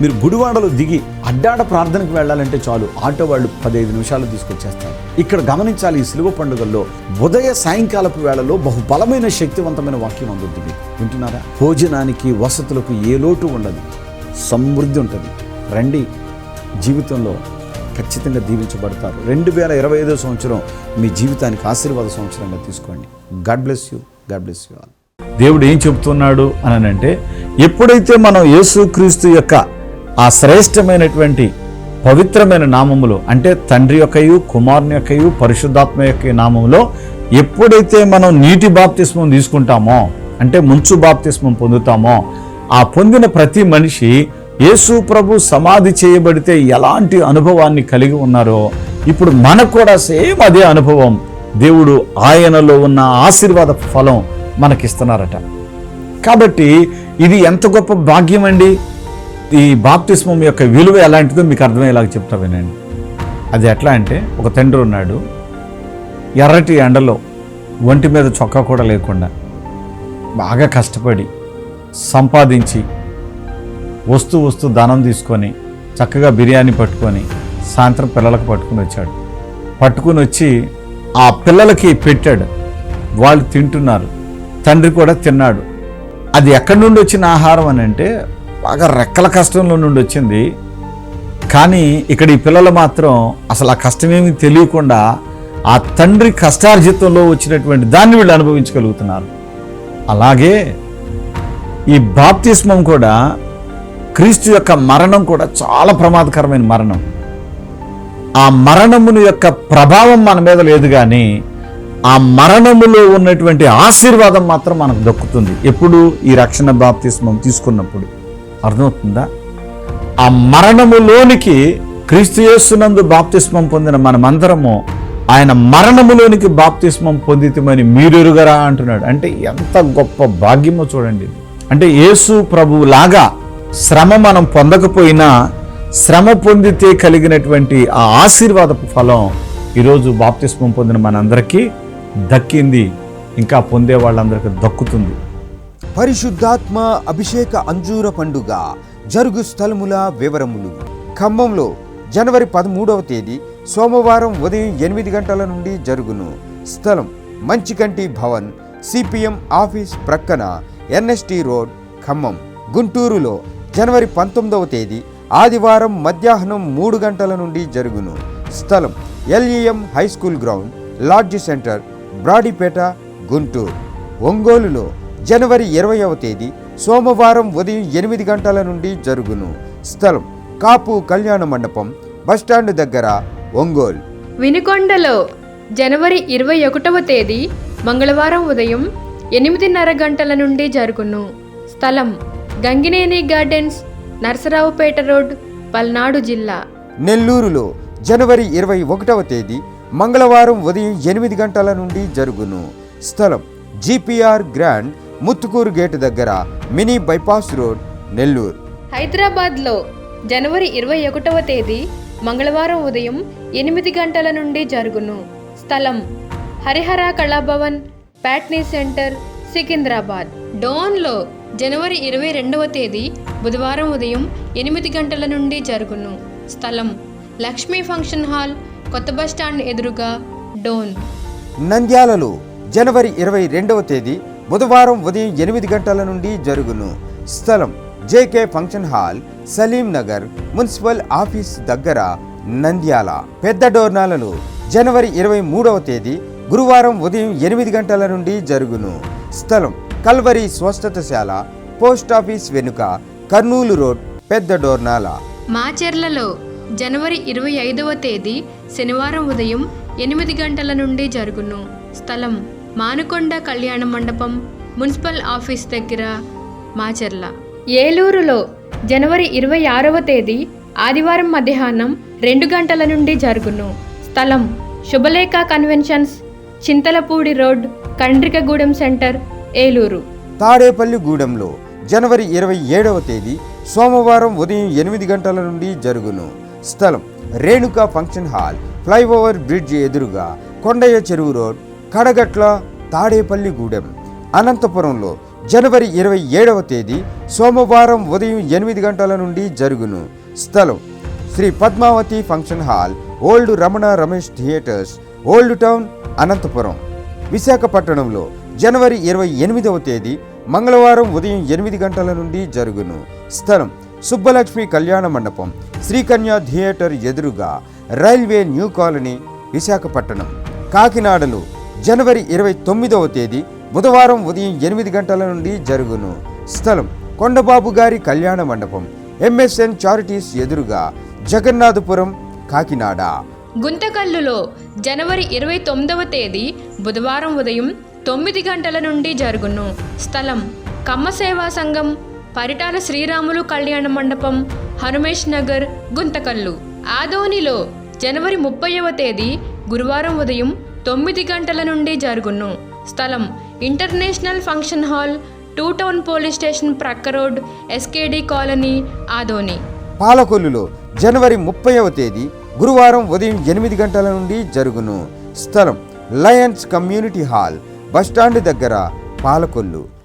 మీరు గుడివాడలో దిగి అడ్డాడ ప్రార్థనకు వెళ్ళాలంటే చాలు. ఆటో వాళ్ళు పదిహేను నిమిషాలు తీసుకొచ్చేస్తారు. ఇక్కడ గమనించాలి ఈ సిలువ పండుగల్లో ఉదయ సాయంకాలపు వేళలో బహుబలమైన శక్తివంతమైన వాక్యం అందుతుంది వింటున్నారా? భోజనానికి వసతులకు ఏ లోటు ఉండదు. సమృద్ధి ఉంటుంది. రండి. జీవితంలో ఖచ్చితంగా దీవించబడతారు. రెండు వేల ఇరవై ఐదో సంవత్సరం మీ జీవితానికి ఆశీర్వాద సంవత్సరంగా తీసుకోండి. God bless you God bless you all దేవుడు ఏం చెబుతున్నాడు అని అంటే ఎప్పుడైతే మనం యేసుక్రీస్తు యొక్క ఆ శ్రేష్టమైనటువంటి పవిత్రమైన నామములు అంటే తండ్రి యొక్కయు కుమారుని యొక్కయు పరిశుద్ధాత్మ యొక్క నామములో ఎప్పుడైతే మనం నీటి బాప్తిస్మం తీసుకుంటామో అంటే ముంచు బాప్తిస్మం పొందుతామో ఆ పొందిన ప్రతి మనిషి యేసు ప్రభు సమాధి చేయబడితే ఎలాంటి అనుభవాన్ని కలిగి ఉన్నారో ఇప్పుడు మనకు కూడా సేమ్ అదే అనుభవం. దేవుడు ఆయనలో ఉన్న ఆశీర్వాద ఫలం మనకిస్తున్నారట. కాబట్టి ఇది ఎంత గొప్ప భాగ్యం అండి ఈ బాప్తిస్మం యొక్క విలువ ఎలాంటిదో మీకు అర్థమయ్యేలాగా చెప్తా వినండి. అది ఎట్లా అంటే ఒక తండ్రి ఉన్నాడు ఎర్రటి ఎండలో ఒంటి మీద చొక్కా కూడా లేకుండా బాగా కష్టపడి సంపాదించి వస్తూ వస్తూ దానం తీసుకొని చక్కగా బిర్యానీ పట్టుకొని సాయంత్రం పిల్లలకు పట్టుకుని వచ్చాడు. పట్టుకుని వచ్చి ఆ పిల్లలకి పెట్టాడు. వాళ్ళు తింటున్నారు. తండ్రి కూడా తిన్నాడు. అది ఎక్కడి నుండి వచ్చిన ఆహారం అని అంటే బాగా రెక్కల కష్టంలో నుండి వచ్చింది. కానీ ఇక్కడ ఈ పిల్లలు మాత్రం అసలు ఆ కష్టమేమి తెలియకుండా ఆ తండ్రి కష్టార్జితంలో వచ్చినటువంటి దాన్ని వీళ్ళు అనుభవించగలుగుతున్నారు. అలాగే ఈ బాప్తిస్మం కూడా క్రీస్తు యొక్క మరణం కూడా చాలా ప్రమాదకరమైన మరణం. ఆ మరణమును యొక్క ప్రభావం మన మీద లేదు కానీ ఆ మరణములో ఉన్నటువంటి ఆశీర్వాదం మాత్రం మనకు దక్కుతుంది. ఎప్పుడు ఈ రక్షణ బాప్తిస్మం తీసుకున్నప్పుడు. అర్థమవుతుందా? ఆ మరణములోనికి క్రీస్తు యేసునందు బాప్తిస్మం పొందిన మనమందరము ఆయన మరణములోనికి బాప్తిస్మం పొందితమని మీరెరుగరా అంటున్నాడు. అంటే ఎంత గొప్ప భాగ్యమో చూడండి. అంటే యేసు ప్రభువు లాగా శ్రమ మనం పొందకపోయినా శ్రమ పొందితే కలిగినటువంటి ఆ ఆశీర్వాదపు ఫలం ఈరోజు బాప్తిస్మం పొందిన మనందరికీ దక్కింది. ఇంకా పొందే వాళ్ళందరికీ దక్కుతుంది. పరిశుద్ధాత్మ అభిషేక అంజూర పండుగ జరుగు స్థలముల వివరములు. ఖమ్మంలో జనవరి పదమూడవ తేదీ సోమవారం ఉదయం ఎనిమిది గంటల నుండి జరుగును. స్థలం మంచికంటి భవన్ సిపిఎం ఆఫీస్ ప్రక్కన ఎన్ఎస్టి రోడ్ ఖమ్మం. గుంటూరులో జనవరి పంతొమ్మిదవ తేదీ ఆదివారం మధ్యాహ్నం మూడు గంటల నుండి జరుగును. స్థలం LEM high school ground lodge centre Brodipet Guntur. ఒంగోలులో జనవరి ఇరవైవ తేదీ సోమవారం ఉదయం ఎనిమిది గంటల నుండి జరుగును. స్థలం కాపు కళ్యాణ మండపం బస్టాండ్ దగ్గర ఒంగోలు. వినుకొండలో జనవరి ఇరవై ఒకటవ తేదీ మంగళవారం ఉదయం ఎనిమిదిన్నర గంటల నుండి జరుగును. స్థలం గంగినేని గార్డెన్స్ నరసరావుపేట రోడ్ పల్నాడు జిల్లా. నెల్లూరులో జనవరి ఇరవై ఒకటవ తేదీ మంగళవారం ఉదయం ఎనిమిది గంటల నుండి జరుగును. స్థలం జిపిఆర్ గ్రాండ్ ముత్తుకూరు గేటు దగ్గర మినీ బైపాస్ రోడ్ నెల్లూరు. హైదరాబాద్లో జనవరి ఇరవై ఒకటవ తేదీ మంగళవారం ఉదయం ఎనిమిది గంటల నుండి జరుగును. స్థలం హరిహర కళాభవన్ ప్యాట్నీ సెంటర్ సికింద్రాబాద్. డోన్లో జనవరి ఇరవై రెండవ తేదీ బుధవారం ఉదయం ఎనిమిది గంటల నుండి జరుగును. స్థలం లక్ష్మీ ఫంక్షన్ హాల్ కొత్త బస్టాండ్ ఎదురుగా డోన్. నంద్యాలలో జనవరి ఇరవై రెండవ తేదీ బుధవారం ఉదయం ఎనిమిది గంటల నుండి జరుగును. స్థలం JK function hall Salim Nagar municipal office దగ్గర నంద్యాల. పెద్ద డోర్నాలలో జనవరి ఇరవై మూడవ తేదీ గురువారం ఉదయం ఎనిమిది గంటల నుండి జరుగును. స్థలం కల్వరి స్వస్థతశాల పోస్ట్ ఆఫీస్ వెనుక కర్నూలు రోడ్ పెద్ద డోర్నాల. మాచెర్లలో జనవరి ఇరవై ఐదవ తేదీ శనివారం ఉదయం ఎనిమిది గంటల నుండి జరుగును. స్థలం మానుకొండ కళ్యాణ మండపం మున్సిపల్ ఆఫీస్ దగ్గర మాచెర్ల. ఏలూరులో జనవరి ఇరవై ఆరవ తేదీ ఆదివారం మధ్యాహ్నం రెండు గంటల నుండి జరుగును. స్థలం Shubhalekha conventions Chintalapudi road Kandrikagudem centre Eluru. తాడేపల్లిగూడెంలో జనవరి ఇరవై ఏడవ తేదీ సోమవారం ఉదయం ఎనిమిది గంటల నుండి జరుగును. స్థలం Renuka function hall flyover bridge ఎదురుగా కొండయ్య చెరువు రోడ్ కడగట్ల తాడేపల్లిగూడెం అనంతపురంలో జనవరి ఇరవై ఏడవ తేదీ సోమవారం ఉదయం ఎనిమిది గంటల నుండి జరుగును. స్థలం Shri Padmavathi function hall old Ramana Ramesh theatres old town Anantapur. విశాఖపట్నంలో జనవరి ఇరవై ఎనిమిదవ తేదీ మంగళవారం ఉదయం ఎనిమిది గంటల నుండి జరుగును. స్థలం సుబ్బలక్ష్మి కళ్యాణ మండపం శ్రీకన్య థియేటర్ ఎదురుగా రైల్వే న్యూ కాలనీ విశాఖపట్నం. కాకినాడలో జనవరి ఇరవై తొమ్మిదవ తేదీ బుధవారం ఉదయం ఎనిమిది గంటల నుండి జరుగును. స్థలం కొండబాబు గారి కళ్యాణ మండపం. ఎంఎస్ఎన్ చారిటీస్ ఎదురుగా జగన్నాథపురం కాకినాడ. గుంతకల్లులో జనవరి ఇరవై తొమ్మిదవ తేదీ బుధవారం ఉదయం తొమ్మిది గంటల నుండి జరుగును. స్థలం కమ్మసేవా సంఘం పరిటాల శ్రీరాములు కళ్యాణ మండపం హనుమేష్ నగర్ గుంతకల్లు. ఆదోనిలో జనవరి ముప్పైవ తేదీ గురువారం ఉదయం తొమ్మిది గంటల నుండి జరుగును. స్థలం international function hall two town police station ప్రక్క రోడ్ ఎస్కేడి కాలనీ ఆదోని. పాలకొల్లులో జనవరి ముప్పైవ తేదీ గురువారం ఉదయం ఎనిమిది గంటల నుండి జరుగును. స్థలం లయన్స్ కమ్యూనిటీ హాల్ బస్టాండ్ దగ్గర పాలకొల్లు.